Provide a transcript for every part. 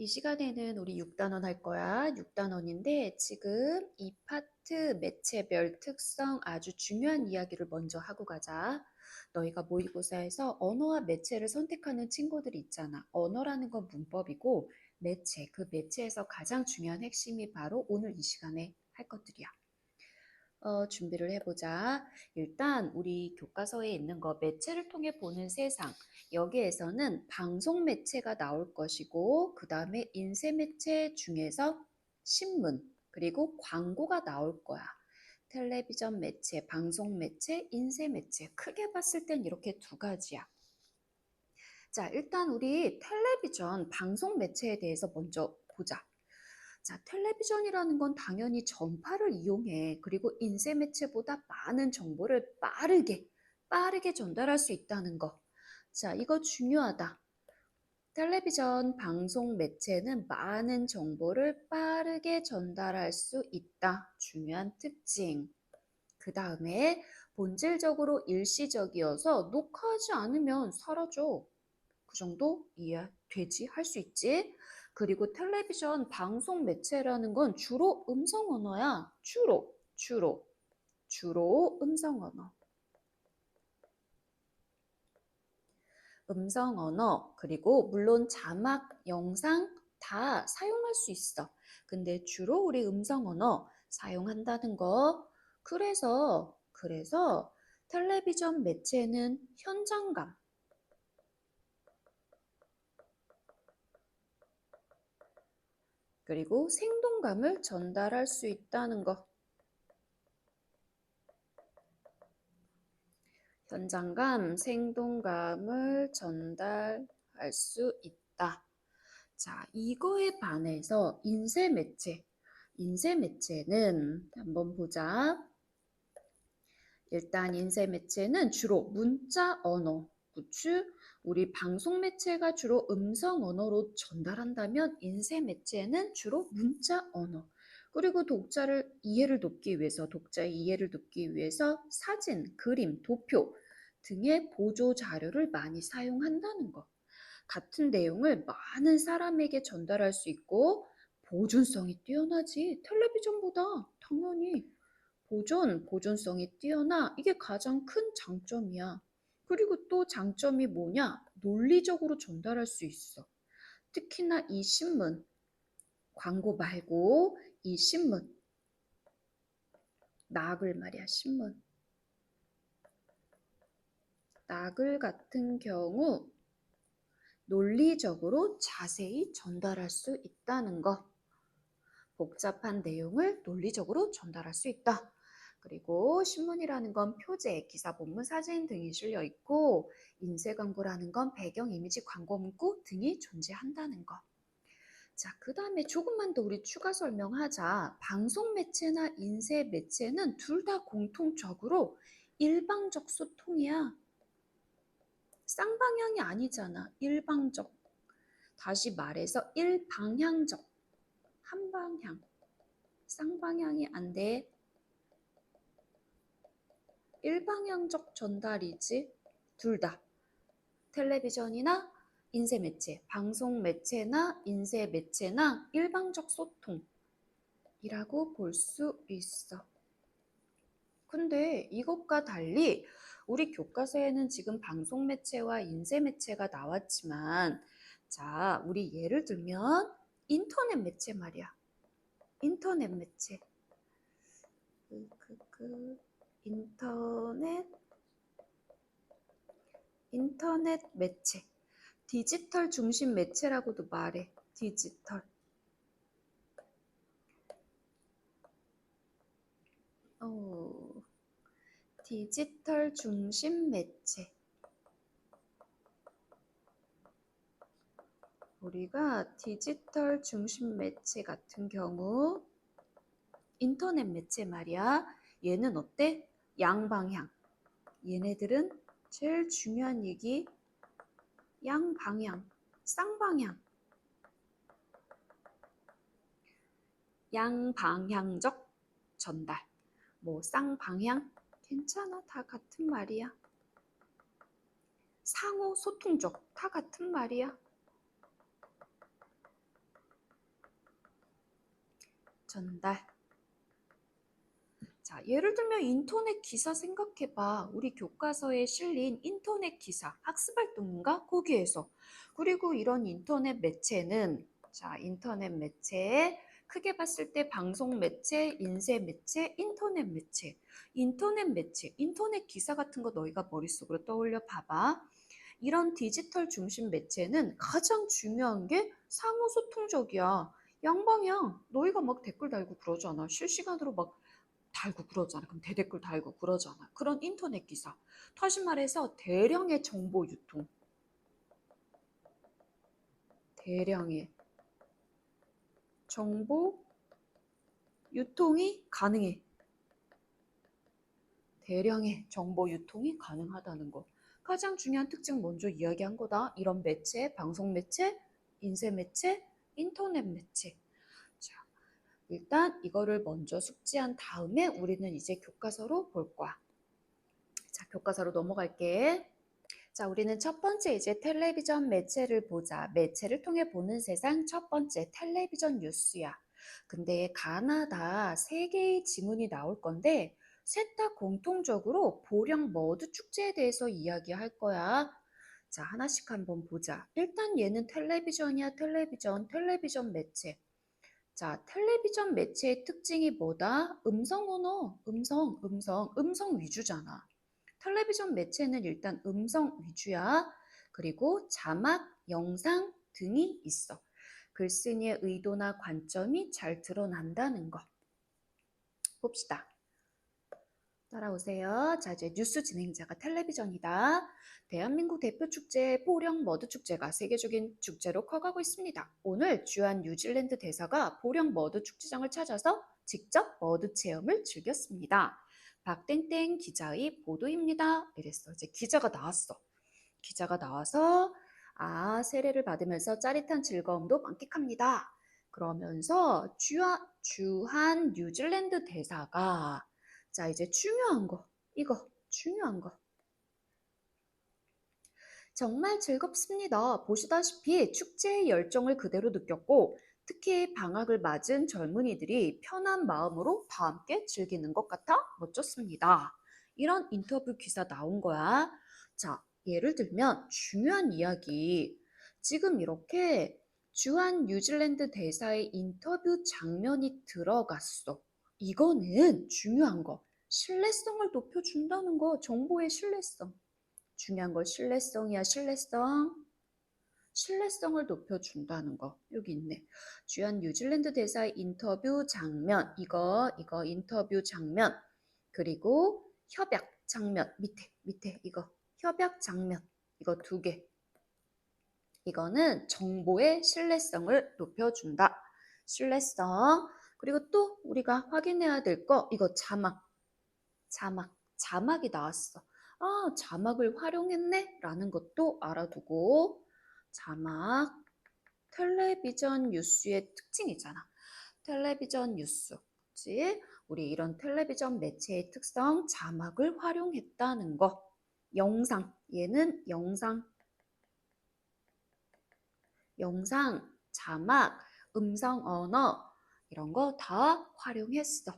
이 시간에는 우리 6단원 할 거야. 6단원인데 지금 이 파트 매체별 특성 아주 중요한 이야기를 먼저 하고 가자. 너희가 모의고사에서 언어와 매체를 선택하는 친구들이 있잖아. 언어라는 건 문법이고 매체, 그 매체에서 가장 중요한 핵심이 바로 오늘 이 시간에 할 것들이야. 어, 준비를 해보자. 일단 우리 교과서에 있는 거 매체를 통해 보는 세상. 여기에서는 방송 매체가 나올 것이고 그 다음에 인쇄 매체 중에서 신문 그리고 광고가 나올 거야. 텔레비전 매체, 방송 매체, 인쇄 매체. 크게 봤을 땐 이렇게 두 가지야. 자, 일단 우리 텔레비전 방송 매체에 대해서 먼저 보자. 자, 텔레비전이라는 건 당연히 전파를 이용해. 그리고 인쇄 매체보다 많은 정보를 빠르게, 빠르게 전달할 수 있다는 거. 자, 이거 중요하다. 텔레비전 방송 매체는 많은 정보를 빠르게 전달할 수 있다. 중요한 특징. 그 다음에 본질적으로 일시적이어서 녹화하지 않으면 사라져. 그 정도 이해되지? 할 수 있지? 그리고 텔레비전 방송 매체라는 건 주로 음성 언어야. 주로, 주로, 주로 음성 언어. 음성 언어, 그리고 물론 자막, 영상 다 사용할 수 있어. 근데 주로 우리 음성 언어 사용한다는 거. 그래서, 그래서 텔레비전 매체는 현장감, 그리고 생동감을 전달할 수 있다는 것. 현장감, 생동감을 전달할 수 있다. 자, 이거에 반해서 인쇄 매체. 인쇄 매체는 한번 보자. 일단 인쇄 매체는 주로 문자 언어, 그치? 우리 방송 매체가 주로 음성 언어로 전달한다면 인쇄 매체는 주로 문자 언어. 그리고 독자를 이해를 돕기 위해서 독자의 이해를 돕기 위해서 사진, 그림, 도표 등의 보조 자료를 많이 사용한다는 것. 같은 내용을 많은 사람에게 전달할 수 있고 보존성이 뛰어나지 텔레비전보다 당연히 보존, 보존성이 뛰어나 이게 가장 큰 장점이야. 그리고 또 장점이 뭐냐? 논리적으로 전달할 수 있어. 특히나 이 신문, 광고 말고 이 신문, 낙을 말이야, 신문. 낙을 같은 경우 논리적으로 자세히 전달할 수 있다는 것. 복잡한 내용을 논리적으로 전달할 수 있다. 그리고 신문이라는 건 표제, 기사 본문, 사진 등이 실려 있고 인쇄 광고라는 건 배경 이미지, 광고 문구 등이 존재한다는 것. 자, 그 다음에 조금만 더 우리 추가 설명하자. 방송 매체나 인쇄 매체는 둘 다 공통적으로 일방적 소통이야. 쌍방향이 아니잖아. 일방적. 다시 말해서 일방향적. 한방향. 쌍방향이 안 돼. 일방향적 전달이지. 둘 다. 텔레비전이나 인쇄 매체, 방송 매체나 인쇄 매체나 일방적 소통이라고 볼 수 있어. 근데 이것과 달리 우리 교과서에는 지금 방송 매체와 인쇄 매체가 나왔지만 자, 우리 예를 들면 인터넷 매체 말이야. 인터넷 매체. 그, 그, 그, 인터넷 인터넷 매체. 디지털 중심 매체라고도 말해. 디지털. 어, 디지털 중심 매체. 우리가 디지털 중심 매체 같은 경우 인터넷 매체 말이야. 얘는 어때? 양방향. 얘네들은 제일 중요한 얘기 양방향, 쌍방향. 양방향적 전달. 뭐 쌍방향 괜찮아 다 같은 말이야. 상호 소통적 다 같은 말이야. 전달. 자, 예를 들면 인터넷 기사 생각해봐. 우리 교과서에 실린 인터넷 기사, 학습활동인가? 거기에서. 그리고 이런 인터넷 매체는, 자, 인터넷 매체, 크게 봤을 때 방송 매체, 인쇄 매체, 인터넷 매체. 인터넷 매체, 인터넷 기사 같은 거 너희가 머릿속으로 떠올려 봐봐. 이런 디지털 중심 매체는 가장 중요한 게 상호 소통적이야. 양방향. 너희가 막 댓글 달고 그러잖아. 실시간으로 막 달고 그러잖아. 그럼 대댓글 달고 그러잖아. 그런 인터넷 기사. 다시 말해서 대량의 정보 유통. 대량의 정보 유통이 가능해. 대량의 정보 유통이 가능하다는 거. 가장 중요한 특징 먼저 이야기한 거다. 이런 매체, 방송 매체, 인쇄 매체, 인터넷 매체. 자, 일단 이거를 먼저 숙지한 다음에 우리는 이제 교과서로 볼 거야. 자, 교과서로 넘어갈게. 자, 우리는 첫 번째 이제 텔레비전 매체를 보자. 매체를 통해 보는 세상 첫 번째 텔레비전 뉴스야. 근데 가나다 세 개의 지문이 나올 건데 셋 다 공통적으로 보령 머드 축제에 대해서 이야기할 거야. 자, 하나씩 한번 보자. 일단 얘는 텔레비전이야, 텔레비전, 텔레비전 매체. 자, 텔레비전 매체의 특징이 뭐다? 음성 언어, 음성, 음성, 음성 위주잖아. 텔레비전 매체는 일단 음성 위주야. 그리고 자막, 영상 등이 있어. 글쓴이의 의도나 관점이 잘 드러난다는 거. 봅시다. 따라오세요. 자, 이제 뉴스 진행자가 텔레비전이다. 대한민국 대표 축제 보령 머드 축제가 세계적인 축제로 커가고 있습니다. 오늘 주한 뉴질랜드 대사가 보령 머드 축제장을 찾아서 직접 머드 체험을 즐겼습니다. 박땡땡 기자의 보도입니다. 이랬어. 이제 기자가 나왔어. 기자가 나와서 아, 세례를 받으면서 짜릿한 즐거움도 만끽합니다. 그러면서 주한, 주한 뉴질랜드 대사가 자, 이제 중요한 거. 이거 중요한 거. 정말 즐겁습니다. 보시다시피 축제의 열정을 그대로 느꼈고 특히 방학을 맞은 젊은이들이 편한 마음으로 다 함께 즐기는 것 같아 멋졌습니다. 이런 인터뷰 기사 나온 거야. 자, 예를 들면 중요한 이야기. 지금 이렇게 주한 뉴질랜드 대사의 인터뷰 장면이 들어갔어. 이거는 중요한 거. 신뢰성을 높여준다는 거. 정보의 신뢰성. 중요한 거 신뢰성이야, 신뢰성. 신뢰성을 높여준다는 거. 여기 있네. 주한 뉴질랜드 대사의 인터뷰 장면. 이거, 이거 인터뷰 장면. 그리고 협약 장면. 밑에, 밑에 이거. 협약 장면. 이거 두 개. 이거는 정보의 신뢰성을 높여준다. 신뢰성. 그리고 또 우리가 확인해야 될 거, 이거 자막. 자막. 자막이 나왔어. 아, 자막을 활용했네? 라는 것도 알아두고, 자막. 텔레비전 뉴스의 특징이잖아. 텔레비전 뉴스. 그치? 우리 이런 텔레비전 매체의 특성, 자막을 활용했다는 거. 영상. 얘는 영상. 영상, 자막, 음성 언어 이런 거 다 활용했어.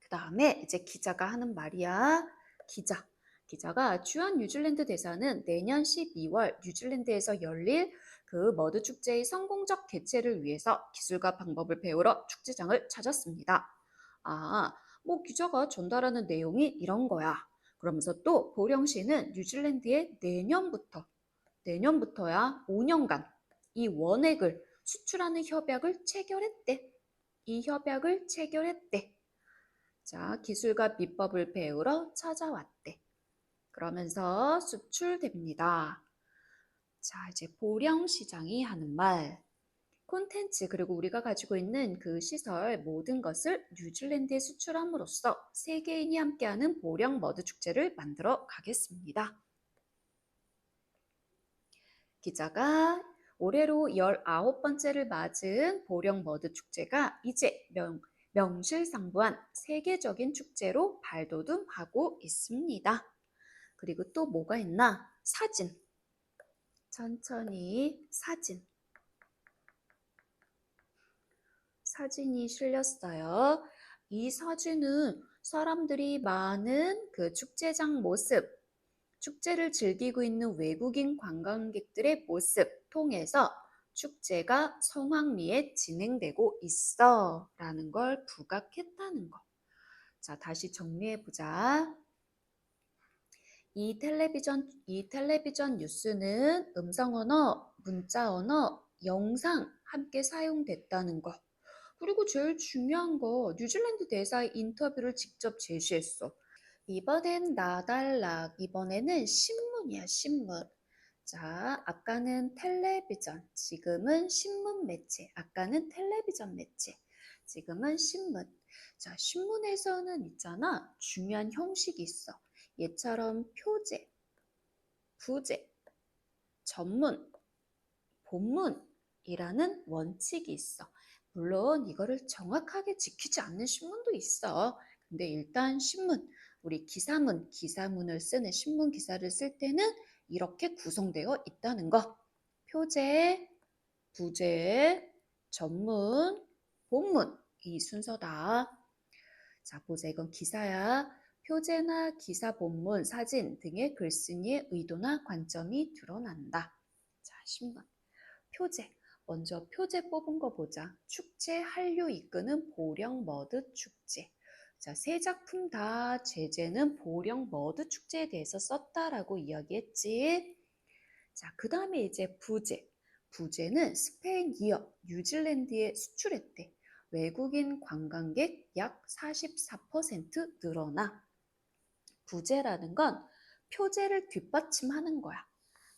그 다음에 이제 기자가 하는 말이야. 기자. 기자가 주한 뉴질랜드 대사는 내년 12월 뉴질랜드에서 열릴 그 머드 축제의 성공적 개최를 위해서 기술과 방법을 배우러 축제장을 찾았습니다. 아, 뭐 기자가 전달하는 내용이 이런 거야. 그러면서 또 보령시는 뉴질랜드에 내년부터 내년부터야 5년간 이 원액을 수출하는 협약을 체결했대. 이 협약을 체결했대. 자, 기술과 비법을 배우러 찾아왔대. 그러면서 수출됩니다. 자, 이제 보령 시장이 하는 말. 콘텐츠 그리고 우리가 가지고 있는 그 시설 모든 것을 뉴질랜드에 수출함으로써 세계인이 함께하는 보령 머드 축제를 만들어 가겠습니다. 기자가 올해로 19번째를 맞은 보령 머드 축제가 이제 명, 명실상부한 세계적인 축제로 발돋움하고 있습니다. 그리고 또 뭐가 있나? 사진. 천천히 사진. 사진이 실렸어요. 이 사진은 사람들이 많은 그 축제장 모습, 축제를 즐기고 있는 외국인 관광객들의 모습 통해서 축제가 성황리에 진행되고 있어 라는 걸 부각했다는 거. 자, 다시 정리해 보자. 이 텔레비전, 이 텔레비전 뉴스는 음성 언어, 문자 언어, 영상 함께 사용됐다는 거. 그리고 제일 중요한 거, 뉴질랜드 대사의 인터뷰를 직접 제시했어. 이번엔 나달락, 이번에는 신문이야, 신문. 자, 아까는 텔레비전, 지금은 신문 매체. 아까는 텔레비전 매체, 지금은 신문. 자, 신문에서는 있잖아. 중요한 형식이 있어. 얘처럼 표제, 부제, 전문, 본문이라는 원칙이 있어. 물론 이거를 정확하게 지키지 않는 신문도 있어. 근데 일단 신문, 우리 기사문, 기사문을 쓰는 신문 기사를 쓸 때는 이렇게 구성되어 있다는 거. 표제, 부제, 전문, 본문 이 순서다. 자, 보자. 이건 기사야. 표제나 기사 본문, 사진 등의 글쓴이의 의도나 관점이 드러난다. 자, 신문. 표제. 먼저 표제 뽑은 거 보자. 축제 한류 이끄는 보령 머드 축제. 자, 세 작품 다 제재는 보령 머드 축제에 대해서 썼다라고 이야기했지. 자, 그 다음에 이제 부제. 부제는 스페인 기업 뉴질랜드에 수출했대. 외국인 관광객 약 44% 늘어나. 부제라는 건 표제를 뒷받침하는 거야.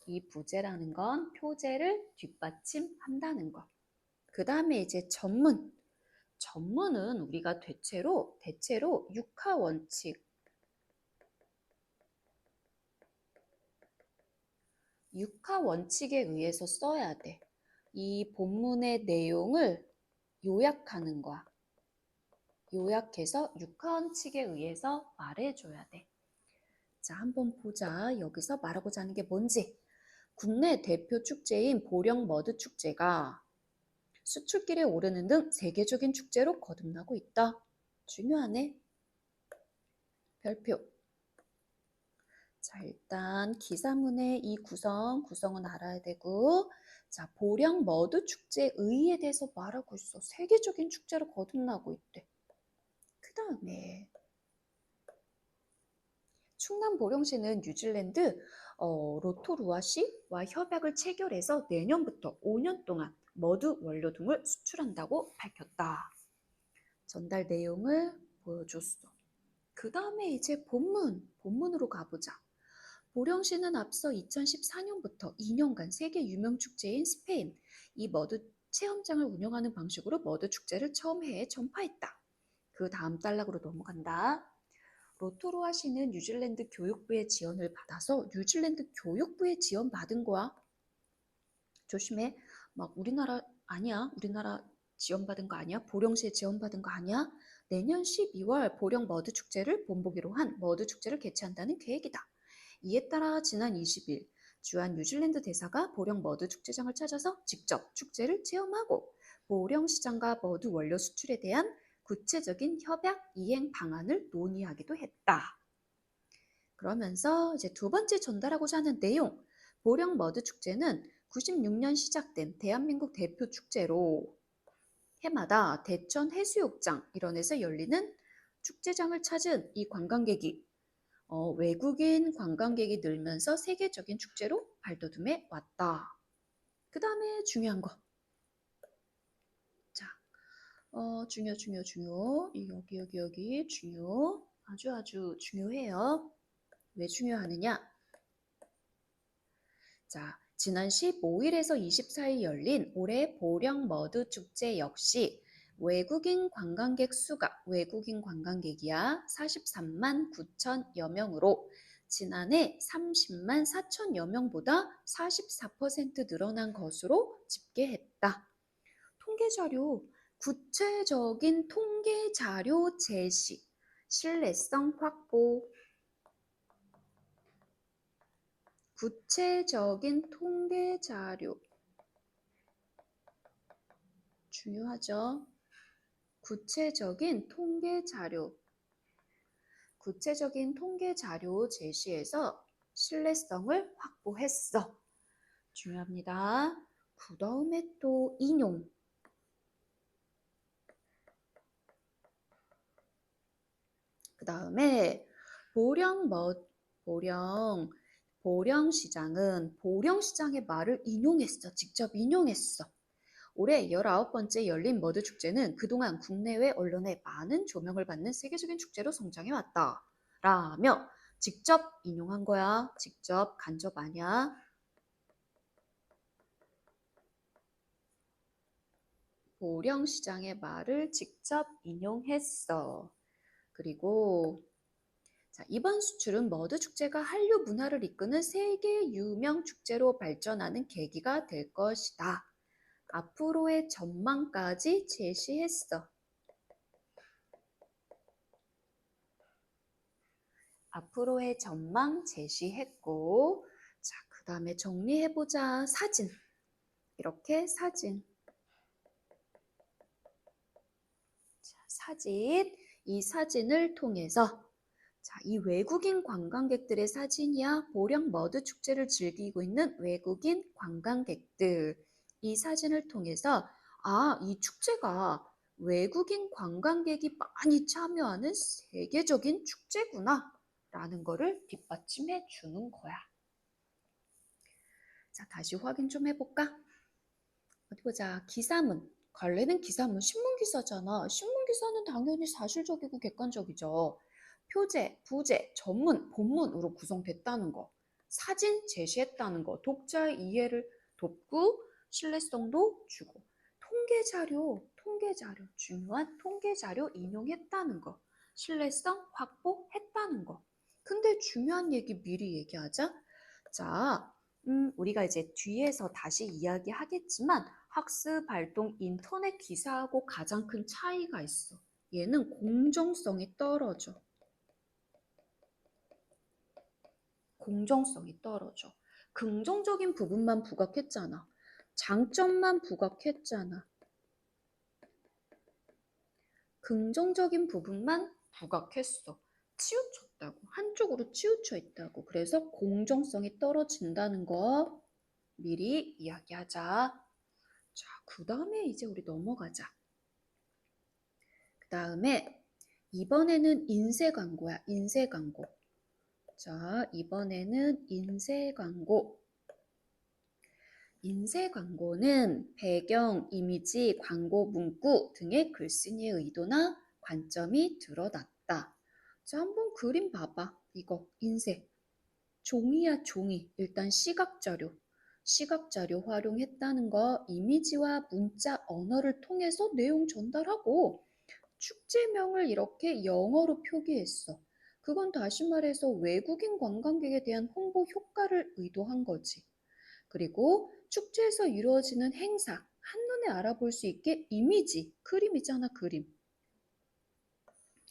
이 부제라는 건 표제를 뒷받침한다는 거. 그 다음에 이제 전문. 전문은 우리가 대체로 대체로 육하 원칙 육하 원칙에 의해서 써야 돼. 이 본문의 내용을 요약하는 거야. 요약해서 육하 원칙에 의해서 말해줘야 돼. 자, 한번 보자. 여기서 말하고자 하는 게 뭔지. 국내 대표 축제인 보령 머드 축제가 수출길에 오르는 등 세계적인 축제로 거듭나고 있다. 중요하네. 별표. 자, 일단 기사문의 이 구성, 구성은 알아야 되고 자, 보령 머드 축제 의 의의에 대해서 말하고 있어. 세계적인 축제로 거듭나고 있대. 그 다음에 충남 보령시는 뉴질랜드 어, 로토루아시와 협약을 체결해서 내년부터 5년 동안 머드 원료 등을 수출한다고 밝혔다. 전달 내용을 보여줬어. 그 다음에 이제 본문, 본문으로 가보자. 보령시는 앞서 2014년부터 2년간 세계 유명 축제인 스페인 이 머드 체험장을 운영하는 방식으로 머드 축제를 처음 해에 전파했다. 그 다음 단락으로 넘어간다. 로토로아 시는 뉴질랜드 교육부의 지원을 받아서 뉴질랜드 교육부의 지원 받은 거야. 조심해. 막 우리나라 아니야. 우리나라 지원받은 거 아니야. 보령시에 지원받은 거 아니야. 내년 12월 보령 머드 축제를 본보기로 한 머드 축제를 개최한다는 계획이다. 이에 따라 지난 20일 주한 뉴질랜드 대사가 보령 머드 축제장을 찾아서 직접 축제를 체험하고 보령 시장과 머드 원료 수출에 대한 구체적인 협약 이행 방안을 논의하기도 했다. 그러면서 이제 두 번째 전달하고자 하는 내용, 보령 머드 축제는 96년 시작된 대한민국 대표 축제로 해마다 대천 해수욕장 일원에서 열리는 축제장을 찾은 이 관광객이 어, 외국인 관광객이 늘면서 세계적인 축제로 발돋움해 왔다. 그 다음에 중요한 거. 자, 어, 중요, 중요, 중요. 여기, 여기, 여기 중요. 아주 아주 중요해요. 왜 중요하느냐? 자, 지난 15일에서 24일 열린 올해 보령 머드 축제 역시 외국인 관광객 수가 외국인 관광객이야 43만 9천여 명으로 지난해 30만 4천여 명보다 44% 늘어난 것으로 집계했다. 통계 자료, 구체적인 통계 자료 제시, 신뢰성 확보, 구체적인 통계 자료 중요하죠. 구체적인 통계 자료. 구체적인 통계 자료 제시해서 신뢰성을 확보했어. 중요합니다. 그 다음에 또 인용. 다음에 보령 뭐 보령 보령 시장은 보령 시장의 말을 인용했어. 직접 인용했어. 올해 19번째 열린 머드 축제는 그동안 국내외 언론에 많은 조명을 받는 세계적인 축제로 성장해 왔다. 라며 직접 인용한 거야. 직접 간접 아니야. 보령 시장의 말을 직접 인용했어. 그리고 자, 이번 수출은 머드 축제가 한류 문화를 이끄는 세계 유명 축제로 발전하는 계기가 될 것이다. 앞으로의 전망까지 제시했어. 앞으로의 전망 제시했고, 자, 그 다음에 정리해보자. 사진. 이렇게 사진. 자, 사진. 이 사진을 통해서 자, 이 외국인 관광객들의 사진이야 보령 머드 축제를 즐기고 있는 외국인 관광객들. 이 사진을 통해서 아, 이 축제가 외국인 관광객이 많이 참여하는 세계적인 축제구나 라는 거를 뒷받침해 주는 거야. 자, 다시 확인 좀 해볼까? 어디 보자. 기사문. 관례는 기사문, 신문 기사잖아. 신문 기사는 당연히 사실적이고 객관적이죠. 표제, 부제, 전문, 본문으로 구성됐다는 거. 사진 제시했다는 거. 독자의 이해를 돕고 신뢰성도 주고. 통계 자료, 통계 자료, 중요한 통계 자료 인용했다는 거. 신뢰성 확보했다는 거. 근데 중요한 얘기 미리 얘기하자. 자, 음, 우리가 이제 뒤에서 다시 이야기하겠지만 학습 활동 인터넷 기사하고 가장 큰 차이가 있어. 얘는 공정성이 떨어져. 공정성이 떨어져. 긍정적인 부분만 부각했잖아. 장점만 부각했잖아. 긍정적인 부분만 부각했어. 치우쳤다고. 한쪽으로 치우쳐 있다고. 그래서 공정성이 떨어진다는 거 미리 이야기하자. 자, 그 다음에 이제 우리 넘어가자. 그 다음에 이번에는 인쇄 광고야. 인쇄 광고. 자, 이번에는 인쇄 광고. 인쇄 광고는 배경, 이미지, 광고 문구 등의 글쓴이의 의도나 관점이 드러났다. 자, 한번 그림 봐봐. 이거 인쇄. 종이야, 종이. 일단 시각 자료. 시각자료 활용했다는 거 이미지와 문자, 언어를 통해서 내용 전달하고 축제명을 이렇게 영어로 표기했어. 그건 다시 말해서 외국인 관광객에 대한 홍보 효과를 의도한 거지. 그리고 축제에서 이루어지는 행사, 한눈에 알아볼 수 있게 이미지, 그림이잖아, 그림.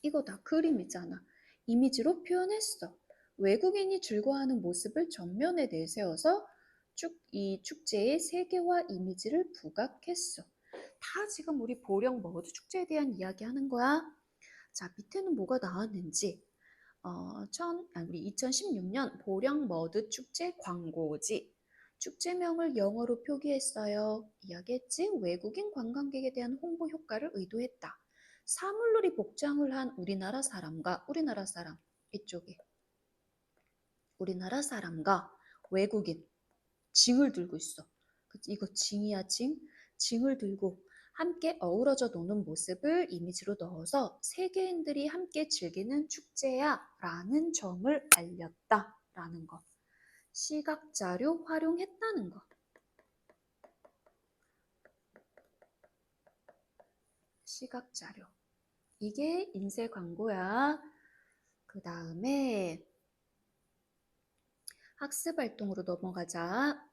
이거 다 그림이잖아. 이미지로 표현했어. 외국인이 즐거워하는 모습을 전면에 내세워서 축, 이 축제의 세계화 이미지를 부각했어. 다 지금 우리 보령 머드 축제에 대한 이야기 하는 거야. 자, 밑에는 뭐가 나왔는지. 어, 천, 아니, 우리 2016년 보령 머드 축제 광고지. 축제명을 영어로 표기했어요. 이야기했지? 외국인 관광객에 대한 홍보 효과를 의도했다. 사물놀이 복장을 한 우리나라 사람과 우리나라 사람 이쪽에 우리나라 사람과 외국인 징을 들고 있어. 그치? 이거 징이야 징. 징을 들고 함께 어우러져 노는 모습을 이미지로 넣어서 세계인들이 함께 즐기는 축제야 라는 점을 알렸다 라는 거. 시각자료 활용했다는 거. 시각자료. 이게 인쇄 광고야. 그 다음에 학습 활동으로 넘어가자.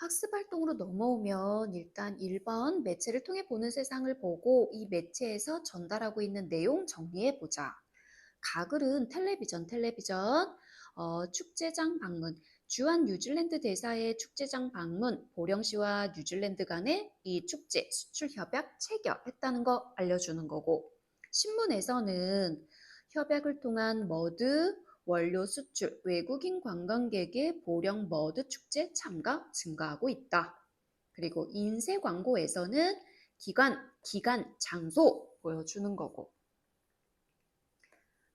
학습 활동으로 넘어오면 일단 1번 매체를 통해 보는 세상을 보고 이 매체에서 전달하고 있는 내용 정리해 보자. 가글은 텔레비전, 텔레비전, 어, 축제장 방문, 주한 뉴질랜드 대사의 축제장 방문, 보령 시와 뉴질랜드 간의 이 축제 수출 협약 체결했다는 거 알려주는 거고, 신문에서는 협약을 통한 머드 원료 수출, 외국인 관광객의 보령 머드 축제 참가 증가하고 있다. 그리고 인쇄 광고에서는 기간, 기간, 장소 보여주는 거고.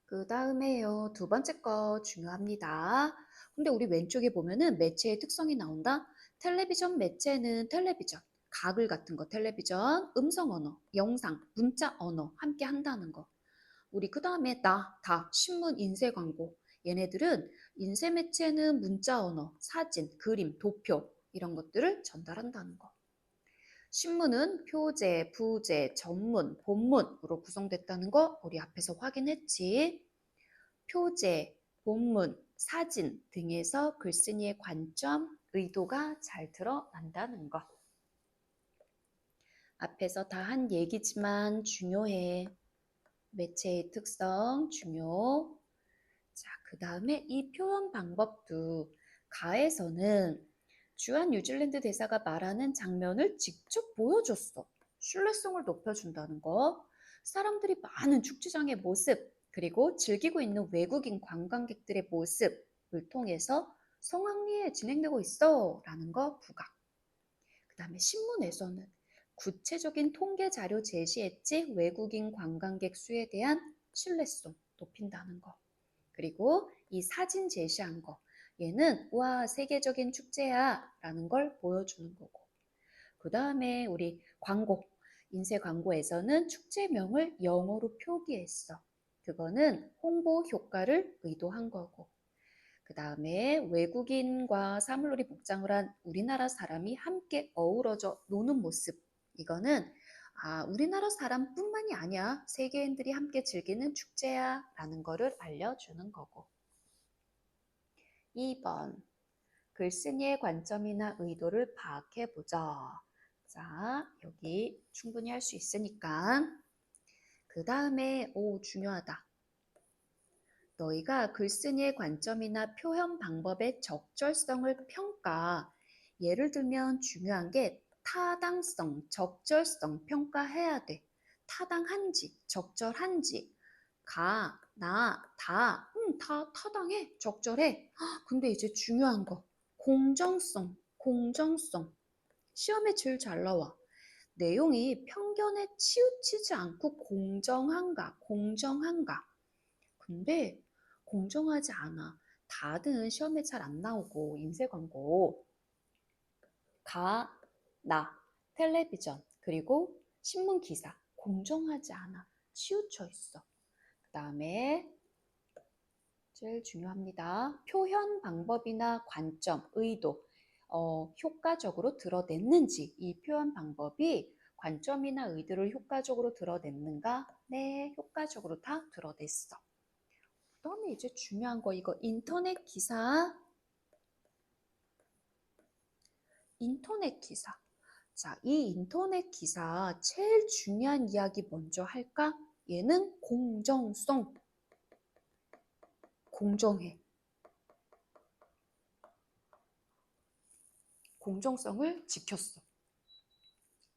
그 다음에요. 두 번째 거 중요합니다. 근데 우리 왼쪽에 보면은 매체의 특성이 나온다. 텔레비전 매체는 텔레비전, 가글 같은 거 텔레비전, 음성 언어, 영상, 문자 언어 함께 한다는 거. 우리 그 다음에 나, 다, 신문, 인쇄 광고. 얘네들은 인쇄 매체는 문자 언어, 사진, 그림, 도표 이런 것들을 전달한다는 거. 신문은 표제, 부제, 전문, 본문으로 구성됐다는 거 우리 앞에서 확인했지. 표제, 본문, 사진 등에서 글쓴이의 관점, 의도가 잘 드러난다는 거. 앞에서 다 한 얘기지만 중요해. 매체의 특성 중요. 자, 그 다음에 이 표현 방법도 가에서는 주한 뉴질랜드 대사가 말하는 장면을 직접 보여줬어. 신뢰성을 높여준다는 거. 사람들이 많은 축제장의 모습, 그리고 즐기고 있는 외국인 관광객들의 모습을 통해서 성황리에 진행되고 있어 라는 거 부각. 그 다음에 신문에서는 구체적인 통계 자료 제시했지 외국인 관광객 수에 대한 신뢰성 높인다는 거. 그리고 이 사진 제시한 거. 얘는 와 세계적인 축제야 라는 걸 보여주는 거고. 그 다음에 우리 광고. 인쇄 광고에서는 축제명을 영어로 표기했어. 그거는 홍보 효과를 의도한 거고. 그 다음에 외국인과 사물놀이 복장을 한 우리나라 사람이 함께 어우러져 노는 모습. 이거는 아, 우리나라 사람뿐만이 아니야. 세계인들이 함께 즐기는 축제야. 라는 거를 알려주는 거고. 2번. 글쓴이의 관점이나 의도를 파악해 보자. 자, 여기 충분히 할 수 있으니까. 그 다음에, 오, 중요하다. 너희가 글쓴이의 관점이나 표현 방법의 적절성을 평가. 예를 들면 중요한 게 타당성, 적절성 평가해야 돼. 타당한지, 적절한지. 가, 나, 다, 음, 다 타당해, 적절해. 근데 이제 중요한 거, 공정성, 공정성. 시험에 제일 잘 나와. 내용이 편견에 치우치지 않고 공정한가, 공정한가. 근데 공정하지 않아. 다는 시험에 잘 안 나오고, 인쇄 광고. 가, 나, 텔레비전, 그리고 신문 기사. 공정하지 않아. 치우쳐 있어. 그 다음에 제일 중요합니다. 표현 방법이나 관점, 의도, 어, 효과적으로 드러냈는지 이 표현 방법이 관점이나 의도를 효과적으로 드러냈는가? 네, 효과적으로 다 드러냈어. 그 다음에 이제 중요한 거 이거 인터넷 기사 인터넷 기사 자, 이 인터넷 기사 제일 중요한 이야기 먼저 할까? 얘는 공정성. 공정해. 공정성을 지켰어.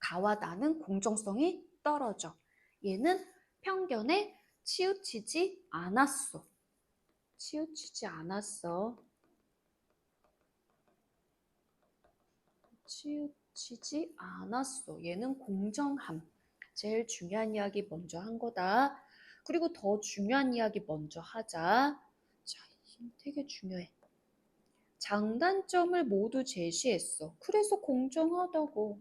가와 나는 공정성이 떨어져. 얘는 편견에 치우치지 않았어. 치우치지 않았어. 치우 치지 않았어. 얘는 공정함. 제일 중요한 이야기 먼저 한 거다. 그리고 더 중요한 이야기 먼저 하자. 자, 되게 중요해. 장단점을 모두 제시했어. 그래서 공정하다고.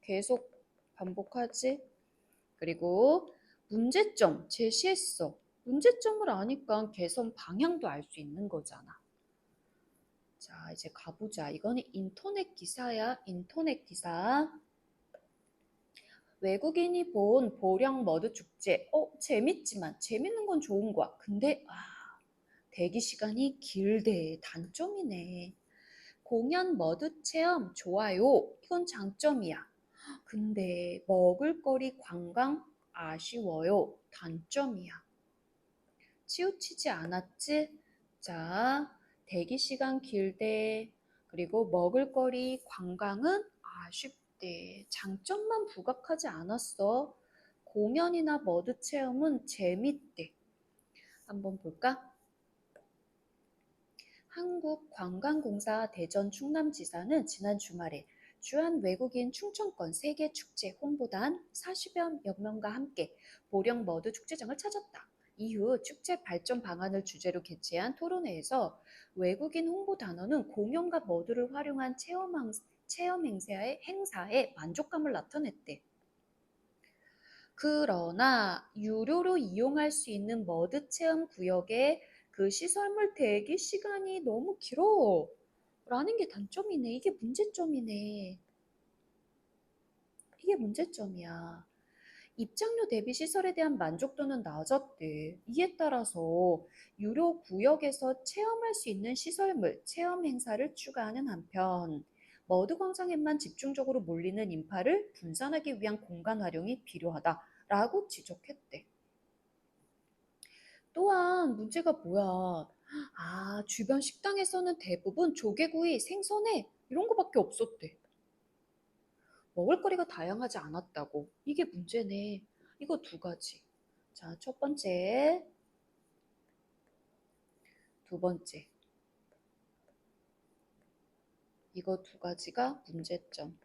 계속 반복하지? 그리고 문제점 제시했어. 문제점을 아니까 개선 방향도 알 수 있는 거잖아. 자, 이제 가보자. 이거는 인터넷 기사야. 인터넷 기사. 외국인이 본 보령 머드 축제. 어, 재밌지만 재밌는 건 좋은 거야. 근데 아, 대기 시간이 길대. 단점이네. 공연 머드 체험 좋아요. 이건 장점이야. 근데 먹을거리 관광 아쉬워요. 단점이야. 치우치지 않았지? 자, 대기 시간 길대. 그리고 먹을거리, 관광은 아쉽대. 장점만 부각하지 않았어. 공연이나 머드 체험은 재밌대. 한번 볼까? 한국관광공사 대전 충남지사는 지난 주말에 주한 외국인 충청권 세계축제 홍보단 40여 명과 함께 보령 머드 축제장을 찾았다. 이후 축제 발전 방안을 주제로 개최한 토론회에서 외국인 홍보 단어는 공연과 머드를 활용한 체험, 항- 체험 행사에, 행사에 만족감을 나타냈대. 그러나 유료로 이용할 수 있는 머드 체험 구역에 그 시설물 대기 시간이 너무 길어. 라는 게 단점이네. 이게 문제점이네. 이게 문제점이야. 입장료 대비 시설에 대한 만족도는 낮았대. 이에 따라서 유료 구역에서 체험할 수 있는 시설물, 체험 행사를 추가하는 한편, 머드 광장에만 집중적으로 몰리는 인파를 분산하기 위한 공간 활용이 필요하다라고 지적했대. 또한 문제가 뭐야? 아, 주변 식당에서는 대부분 조개구이, 생선회 이런 거밖에 없었대. 먹을거리가 다양하지 않았다고. 이게 문제네. 이거 두 가지. 자, 첫 번째, 두 번째. 이거 두 가지가 문제점.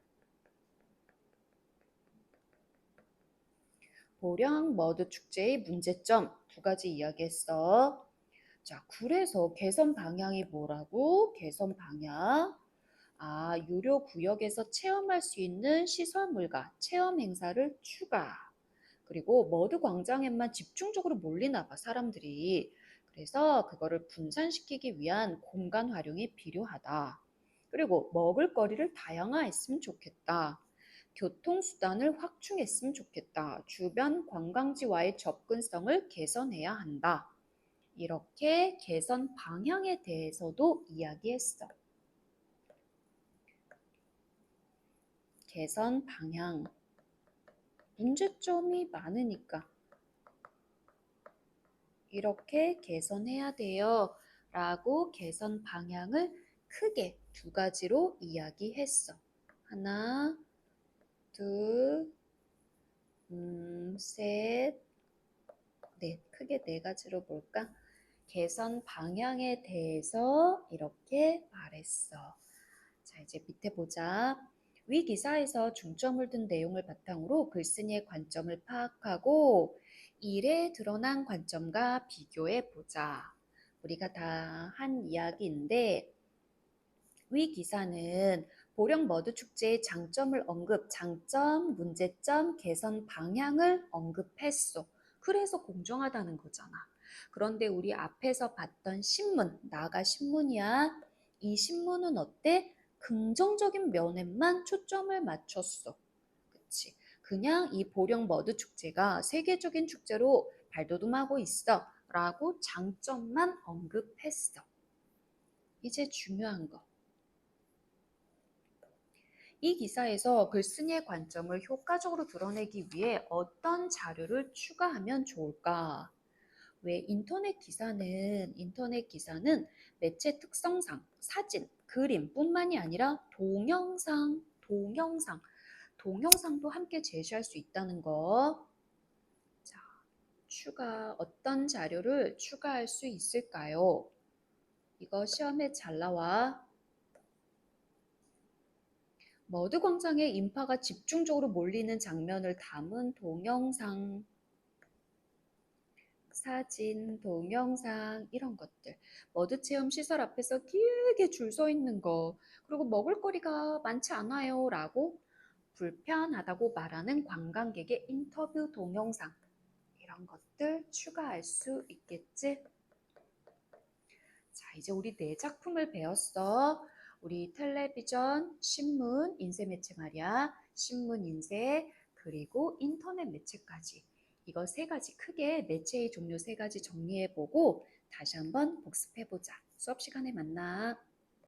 보령 머드 축제의 문제점 두 가지 이야기했어. 자, 그래서 개선 방향이 뭐라고? 개선 방향. 아, 유료 구역에서 체험할 수 있는 시설물과 체험 행사를 추가. 그리고 머드 광장에만 집중적으로 몰리나 봐, 사람들이. 그래서 그거를 분산시키기 위한 공간 활용이 필요하다. 그리고 먹을거리를 다양화했으면 좋겠다. 교통수단을 확충했으면 좋겠다. 주변 관광지와의 접근성을 개선해야 한다. 이렇게 개선 방향에 대해서도 이야기했어. 개선 방향. 문제점이 많으니까. 이렇게 개선해야 돼요. 라고 개선 방향을 크게 두 가지로 이야기했어. 하나, 둘, 음, 셋, 넷. 크게 네 가지로 볼까? 개선 방향에 대해서 이렇게 말했어. 자, 이제 밑에 보자. 위 기사에서 중점을 둔 내용을 바탕으로 글쓴이의 관점을 파악하고 일에 드러난 관점과 비교해 보자. 우리가 다 한 이야기인데 위 기사는 보령 머드 축제의 장점을 언급, 장점, 문제점, 개선 방향을 언급했어. 그래서 공정하다는 거잖아. 그런데 우리 앞에서 봤던 신문, 나가 신문이야. 이 신문은 어때? 긍정적인 면에만 초점을 맞췄어. 그치? 그냥 이 보령 머드 축제가 세계적인 축제로 발돋움하고 있어. 라고 장점만 언급했어. 이제 중요한 거. 이 기사에서 글쓴이의 관점을 효과적으로 드러내기 위해 어떤 자료를 추가하면 좋을까? 왜 인터넷 기사는 인터넷 기사는 매체 특성상 사진, 그림뿐만이 아니라 동영상, 동영상, 동영상도 함께 제시할 수 있다는 거. 자, 추가 어떤 자료를 추가할 수 있을까요? 이거 시험에 잘 나와. 머드 광장에 인파가 집중적으로 몰리는 장면을 담은 동영상, 사진, 동영상 이런 것들. 머드 체험 시설 앞에서 길게 줄 서 있는 거, 그리고 먹을거리가 많지 않아요 라고 불편하다고 말하는 관광객의 인터뷰 동영상 이런 것들 추가할 수 있겠지? 자, 이제 우리 네 작품을 배웠어. 우리 텔레비전, 신문, 인쇄 매체 말이야. 신문, 인쇄, 그리고 인터넷 매체까지. 이거 세 가지 크게 매체의 종류 세 가지 정리해보고 다시 한번 복습해보자. 수업 시간에 만나.